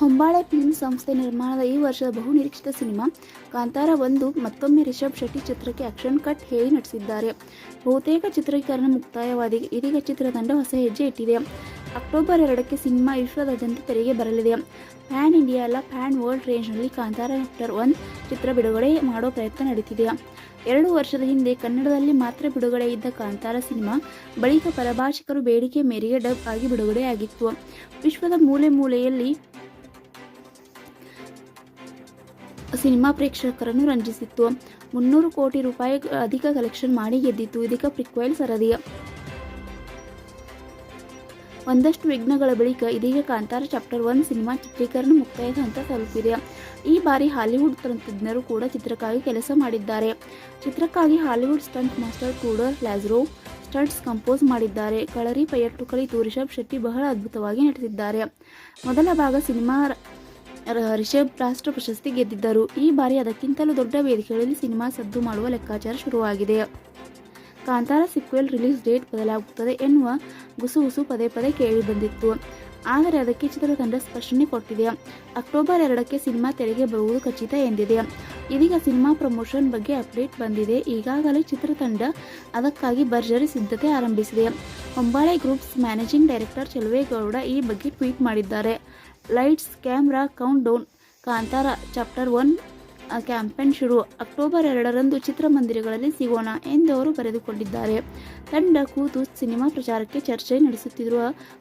ಹೊಂಬಾಳೆ film ಸಂಸ್ಥೆ ನಿರ್ಮಾಣದ ಈ ವರ್ಷದ ಬಹುನಿರೀಕ್ಷಿತ ಸಿನಿಮಾ, ಕಾಂತಾರ ಒಂದು ಮತ್ತೊಮ್ಮೆ ರಿಷಬ್ ಶೆಟ್ಟಿ ಚಿತ್ರಕ್ಕೆ ಆಕ್ಷನ್ ಕಟ್ ಹೇಳಿ ನಟಿಸಿದ್ದಾರೆ. ಬಹುತೇಕ ಚಿತ್ರೀಕರಣ ಮುಕ್ತಾಯವಾದ ಇದೀಗ ಚಿತ್ರತಂಡ ಹೊಸ ಹೆಜ್ಜೆ ಇಟ್ಟಿದೆ. ಅಕ್ಟೋಬರ್ ಎರಡಕ್ಕೆ ಸಿನಿಮಾ ವಿಶ್ವದಾದ್ಯಂತ ತೆರೆಗೆ ಬರಲಿದೆ. ಪ್ಯಾನ್ ಇಂಡಿಯಾ ಅಲ್ಲ, ಪ್ಯಾನ್ ವರ್ಲ್ಡ್ ರೇಂಜ್ನಲ್ಲಿ ಕಾಂತಾರ ಚಾಪ್ಟರ್ ಒನ್ ಚಿತ್ರ ಬಿಡುಗಡೆ ಮಾಡೋ ಪ್ರಯತ್ನ ನಡೀತಿದೆ. ಎರಡು ವರ್ಷದ ಹಿಂದೆ ಕನ್ನಡದಲ್ಲಿ ಮಾತ್ರ ಬಿಡುಗಡೆ ಇದ್ದ ಕಾಂತಾರ ಸಿನಿಮಾ ಬಳಿಕ ಪರಭಾಷಿಕರು ಬೇಡಿಕೆ ಮೇರೆಗೆ ಡಬ್ ಆಗಿ ಬಿಡುಗಡೆಯಾಗಿತ್ತು. ವಿಶ್ವದ ಮೂಲೆ ಮೂಲೆಯಲ್ಲಿ ಸಿನಿಮಾ ಪ್ರೇಕ್ಷಕರನ್ನು ರಂಜಿಸಿತ್ತು. ಮುನ್ನೂರು ಕೋಟಿ ರೂಪಾಯಿ ಅಧಿಕ ಕಲೆಕ್ಷನ್ ಮಾಡಿ ಗೆದ್ದಿತ್ತು. ಇದೀಗ ಪ್ರಿಕ್ವೆಲ್ ಸರದಿಯ ಒಂದಷ್ಟು ವಿಘ್ನಗಳ ಬಳಿಕ ಇದೀಗ ಕಾಂತಾರ ಚಾಪ್ಟರ್ ಒನ್ ಸಿನಿಮಾ ಚಿತ್ರೀಕರಣ ಮುಕ್ತಾಯದ ಹಂತ ತಲುಪಿದೆ. ಈ ಬಾರಿ ಹಾಲಿವುಡ್ ತಂತ್ರಜ್ಞರು ಕೂಡ ಚಿತ್ರಕ್ಕಾಗಿ ಕೆಲಸ ಮಾಡಿದ್ದಾರೆ. ಚಿತ್ರಕ್ಕಾಗಿ Hollywood stunt master Todor Lazarov stunts compose ಮಾಡಿದ್ದಾರೆ. ಕಳರಿ ಪಯಟ್ಟು ಕಲಿತು ರಿಷಬ್ ಶೆಟ್ಟಿ ಬಹಳ ಅದ್ಭುತವಾಗಿ ನಟಿಸಿದ್ದಾರೆ. ಮೊದಲ ಭಾಗ ಸಿನಿಮಾ ರಿಷಬ್ ರಾಷ್ಟ್ರ ಪ್ರಶಸ್ತಿ ಗೆದ್ದಿದ್ದರು. ಈ ಬಾರಿ ಅದಕ್ಕಿಂತಲೂ ದೊಡ್ಡ ವೇದಿಕೆಗಳಲ್ಲಿ ಸಿನಿಮಾ ಸದ್ದು ಮಾಡುವ ಲೆಕ್ಕಾಚಾರ ಶುರುವಾಗಿದೆ. ಕಾಂತಾರ ಸಿಕ್ವೆಲ್ ರಿಲೀಸ್ ಡೇಟ್ ಬದಲಾಗುತ್ತದೆ ಎನ್ನುವ ಗುಸುಗುಸು ಪದೇ ಪದೇ ಕೇಳಿ ಬಂದಿತ್ತು. ಆದರೆ ಅದಕ್ಕೆ ಚಿತ್ರತಂಡ ಸ್ಪಷ್ಟನೆ ಕೊಟ್ಟಿದೆ. ಅಕ್ಟೋಬರ್ ಎರಡಕ್ಕೆ ಸಿನಿಮಾ ತೆರೆಗೆ ಬರುವುದು ಖಚಿತ ಎಂದಿದೆ. ಇದೀಗ ಸಿನಿಮಾ ಪ್ರಮೋಷನ್ ಬಗ್ಗೆ ಅಪ್ಡೇಟ್ ಬಂದಿದೆ. ಈಗಾಗಲೇ ಚಿತ್ರತಂಡ ಅದಕ್ಕಾಗಿ ಭರ್ಜರಿ ಸಿದ್ಧತೆ ಆರಂಭಿಸಿದೆ. Hombale groups managing director Cheluvegowda ಈ ಬಗ್ಗೆ ಟ್ವೀಟ್ ಮಾಡಿದ್ದಾರೆ. Lights, camera countdown Kantara, chapter one campaign ಶುರು ಅಕ್ಟೋಬರ್ ಎರಡರಂದು ಚಿತ್ರಮಂದಿರಗಳಲ್ಲಿ ಸಿಗೋಣ ಎಂದು ಅವರು ಬರೆದುಕೊಂಡಿದ್ದಾರೆ. ತಂಡ ಕೂತು ಸಿನಿಮಾ ಪ್ರಚಾರಕ್ಕೆ ಚರ್ಚೆ ನಡೆಸುತ್ತಿರುವ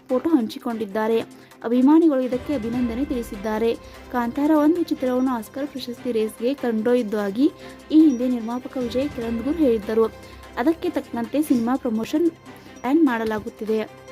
ಫೋಟೋ ಹಂಚಿಕೊಂಡಿದ್ದಾರೆ. ಅಭಿಮಾನಿಗಳು ಇದಕ್ಕೆ ಅಭಿನಂದನೆ ತಿಳಿಸಿದ್ದಾರೆ. ಕಾಂತಾರ ಒಂದು ಚಿತ್ರವನ್ನು ಆಸ್ಕರ್ ಪ್ರಶಸ್ತಿ ರೇಸ್ಗೆ ಕಂಡೊಯ್ದಾಗಿ ಈ ಹಿಂದೆ ನಿರ್ಮಾಪಕ ವಿಜಯ್ ಕಿರಂದೂರ್ ಹೇಳಿದ್ದರು. ಅದಕ್ಕೆ ತಕ್ಕಂತೆ ಸಿನಿಮಾ ಪ್ರಮೋಷನ್ ಪ್ಲಾನ್ ಮಾಡಲಾಗುತ್ತಿದೆ.